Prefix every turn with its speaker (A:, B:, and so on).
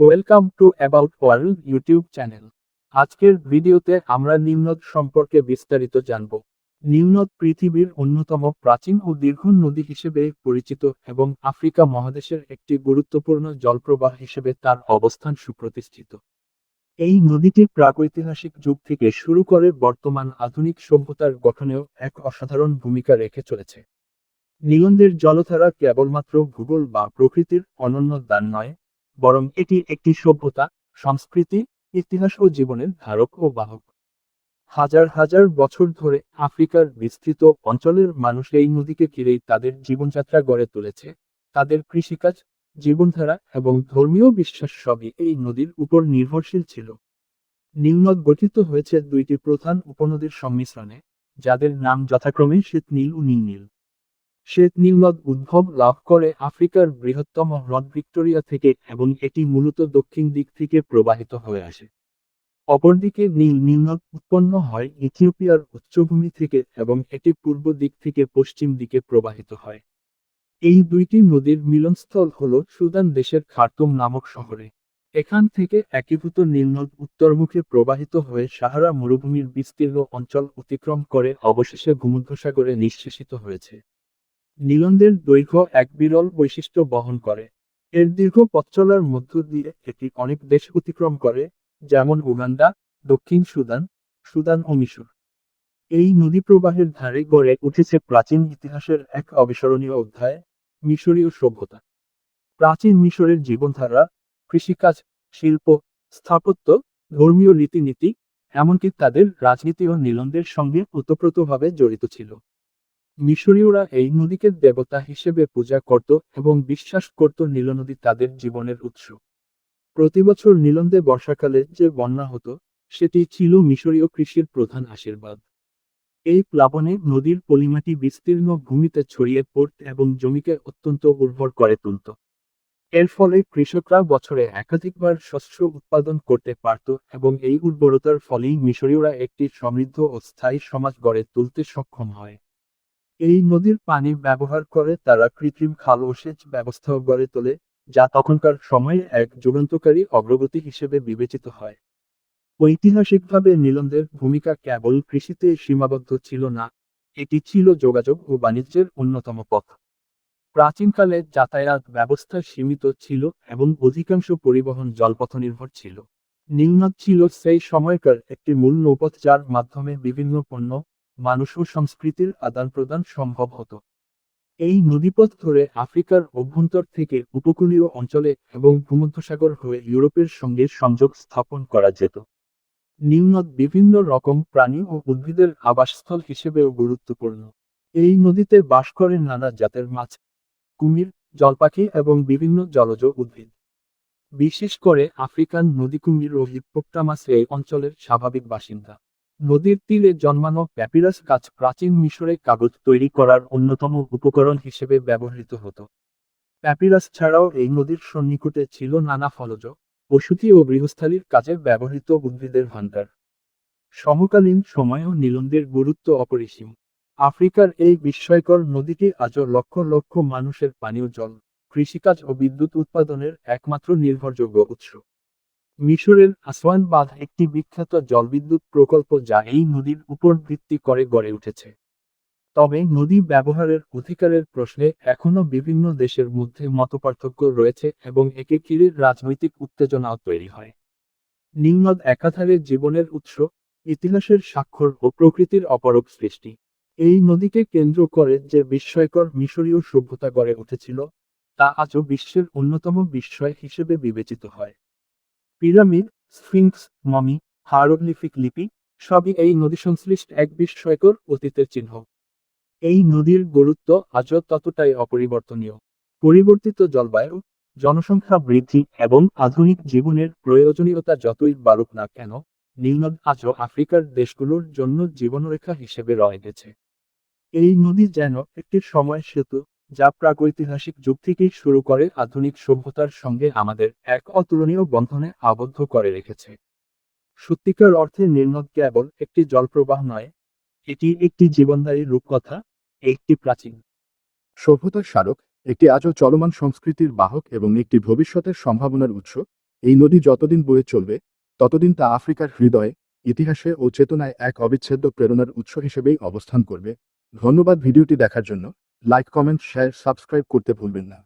A: Welcome to about world YouTube channel আজকের ভিডিওতে আমরা নিম্নদ সম্পর্কে বিস্তারিত জানব। নিম্নদ পৃথিবীর অন্যতম প্রাচীন ও দীর্ঘ নদী হিসেবে পরিচিত এবং আফ্রিকা মহাদেশের একটি গুরুত্বপূর্ণ জলপ্রবাহ হিসেবে তার অবস্থান সুপ্রতিষ্ঠিত। এই নদীটি প্রাগৈতিহাসিক যুগ থেকে শুরু করে বর্তমান আধুনিক সভ্যতার গঠনেও এক অসাধারণ ভূমিকা রেখে চলেছে। নিগন্ধের জলধারা কেবলমাত্র ভূগোল বা প্রকৃতির অনন্য দান নয় বরং এটি একটি সভ্যতা, সংস্কৃতি, ইতিহাস ও জীবনের ধারক ও বাহক। হাজার হাজার বছর ধরে আফ্রিকার বিস্তৃত অঞ্চলের মানুষ এই নদীকে ঘিরেই তাদের জীবনযাত্রা গড়ে তুলেছে। তাদের কৃষিকাজ, জীবনধারা এবং ধর্মীয় বিশ্বাস সবই এই নদীর উপর নির্ভরশীল ছিল। নীলনদ গঠিত হয়েছে দুইটি প্রধান উপনদীর সংমিশ্রণে যাদের নাম যথাক্রমে শীত নীল ও নীল নীল শ্বেত নীলনদ উদ্ভব লাভ করে আফ্রিকার বৃহত্তম হ্রদ ভিক্টোরিয়া থেকে এবং এটি মূলত দক্ষিণ দিক থেকে প্রবাহিত হয়ে আসে। অপরদিকে নীল নীলনদ উৎপন্ন হয় ইথিওপিয়ার উচ্চভূমি থেকে এবং এটি পূর্ব দিক থেকে পশ্চিম দিকে প্রবাহিত হয়। এই দুইটি নদীর মিলনস্থল হল সুদান দেশের খার্তুম নামক শহরে। এখান থেকে একীভূত নীলনদ উত্তরমুখে প্রবাহিত হয়ে সাহারা মরুভূমির বিস্তীর্ণ অঞ্চল অতিক্রম করে অবশেষে ভূমধ্যসাগরে নিঃশেষিত হয়েছে। নীলন্দের দৈর্ঘ্য এক বিরল বৈশিষ্ট্য বহন করে। এর দীর্ঘ পথ চলার মধ্য দিয়ে এটি অনেক দেশ অতিক্রম করে, যেমন উগান্ডা, দক্ষিণ সুদান সুদান ও মিশর। এই নদী প্রবাহের ধারে গড়ে উঠেছে প্রাচীন ইতিহাসের এক অবিস্মরণীয় অধ্যায়, মিশরীয় সভ্যতা। প্রাচীন মিশরের জীবনধারা, কৃষিকাজ, শিল্প, স্থাপত্য, ধর্মীয় রীতিনীতি, এমনকি তাদের রাজনীতিও নীলন্দের সঙ্গে ওতপ্রোতভাবে জড়িত ছিল। মিশরীয়রা এই নদীকে দেবতা হিসেবে পূজা করত এবং বিশ্বাস করত নীলনদী তাদের জীবনের উৎস। প্রতিবছর নীলন্দে বর্ষাকালে যে বন্যা হতো, সেটি ছিল মিশরীয় কৃষির প্রধান আশীর্বাদ। এই প্লাবনে নদীর পলিমাটি বিস্তীর্ণ ভূমিতে ছড়িয়ে পড়ত এবং জমিকে অত্যন্ত উর্বর করে তুলত। এর ফলে কৃষকরা বছরে একাধিকবার শস্য উৎপাদন করতে পারত এবং এই উর্বরতার ফলেই মিশরীয়রা একটি সমৃদ্ধ ও স্থায়ী সমাজ গড়ে তুলতে সক্ষম হয়। এই নদীর পানি ব্যবহার করে তারা কৃত্রিম খাল ও সেচ ব্যবস্থাও গড়ে তোলে, যা তখনকার সময়ে এক যুগান্তকারী অগ্রগতি হিসেবে বিবেচিত হয়। ঐতিহাসিকভাবে নীলন্দের ভূমিকা কেবল কৃষিতে সীমাবদ্ধ ছিল না, এটি ছিল যোগাযোগ ও বাণিজ্যের অন্যতম পথ। প্রাচীনকালে যাতায়াত ব্যবস্থা সীমিত ছিল এবং অধিকাংশ পরিবহন জলপথ নির্ভর ছিল। নীলনদ ছিল সেই সময়কার একটি মূল নৌপথ যার মাধ্যমে বিভিন্ন পণ্য মানুষ ও সংস্কৃতির আদান প্রদান সম্ভব হতো। এই নদীপথ ধরে আফ্রিকার অভ্যন্তর থেকে উপকূলীয় অঞ্চলে এবং ভূমধ্যসাগর হয়ে ইউরোপের সঙ্গে সংযোগ স্থাপন করা যেত। নীলনদ বিভিন্ন রকম প্রাণী ও উদ্ভিদের আবাসস্থল হিসেবেও গুরুত্বপূর্ণ। এই নদীতে বাস করে নানা জাতের মাছ, কুমির, জলপাখি এবং বিভিন্ন জলজ উদ্ভিদ। বিশেষ করে আফ্রিকান নদী কুমির ও হিপ্পোপটামাস এই অঞ্চলের স্বাভাবিক বাসিন্দা। নদীর তীরে জন্মানো প্যাপিরাস গাছ প্রাচীন মিশরে কাগজ তৈরি করার অন্যতম উপকরণ হিসেবে ব্যবহৃত হতো। প্যাপিরাস ছাড়াও এই নদীর সন্নিকটে ছিল নানা ফলজ ওষুধি ও গৃহস্থালীর কাজে ব্যবহৃত উদ্ভিদের ভাণ্ডার। সমকালীন সময়েও নীলন্দের গুরুত্ব অপরিসীম। আফ্রিকার এই বিস্ময়কর নদীটি আজও লক্ষ লক্ষ মানুষের পানীয় জল, কৃষিকাজ ও বিদ্যুৎ উৎপাদনের একমাত্র নির্ভরযোগ্য উৎস। মিশরের আসওয়ান বাঁধ একটি বিখ্যাত জলবিদ্যুৎ প্রকল্প যা এই নদীর উপর ভিত্তি করে গড়ে উঠেছে। তবে নদী ব্যবহারের অধিকারের প্রশ্নে এখনও বিভিন্ন দেশের মধ্যে মতপার্থক্য রয়েছে এবং একে ঘিরে রাজনৈতিক উত্তেজনাও তৈরি হয়। নীলনদ একাধারে জীবনের উৎস, ইতিহাসের স্বাক্ষর ও প্রকৃতির অপরূপ সৃষ্টি। এই নদীকে কেন্দ্র করে যে বিস্ময়কর মিশরীয় সভ্যতা গড়ে উঠেছিল, তা আজও বিশ্বের অন্যতম বিস্ময় হিসেবে বিবেচিত হয়। পিরামিড স্ফিংক্স মমি, হারোগ্লিফিক লিপি সবই এই নদী সংশ্লিষ্ট এক বিস্ময়কর অতীতের চিহ্ন। এই নদীর গুরুত্ব আজও ততটাই অপরিবর্তনীয়। পরিবর্তিত জলবায়ু, জনসংখ্যা বৃদ্ধি এবং আধুনিক জীবনের প্রয়োজনীয়তা যতই বাড়ুক না কেন নীলনদ আজও আফ্রিকার দেশগুলোর জন্য জীবনরেখা হিসেবে রয়ে গেছে। এই নদী যেন একটি সময় সেতু যা প্রাগৈতিহাসিক যুগ থেকেই শুরু করে আধুনিক সভ্যতার সঙ্গে আমাদের এক অতুলনীয় বন্ধনে আবদ্ধ করে রেখেছে। সত্যিকার অর্থে নীলনদ কেবল একটি জলপ্রবাহ নয়, এটি একটি জীবনদায়ী রূপকথা, একটি প্রাচীন।
B: সভ্যতার স্মারক একটি আজও চলমান সংস্কৃতির বাহক এবং একটি ভবিষ্যতের সম্ভাবনার উৎস। এই নদী যতদিন বয়ে চলবে, ততদিন তা আফ্রিকার হৃদয়ে, ইতিহাসে ও চেতনায় এক অবিচ্ছেদ্য প্রেরণার উৎস হিসেবেই অবস্থান করবে। ধন্যবাদ ভিডিওটি দেখার জন্য। লাইক কমেন্ট শেয়ার সাবস্ক্রাইব করতে ভুলবেন না।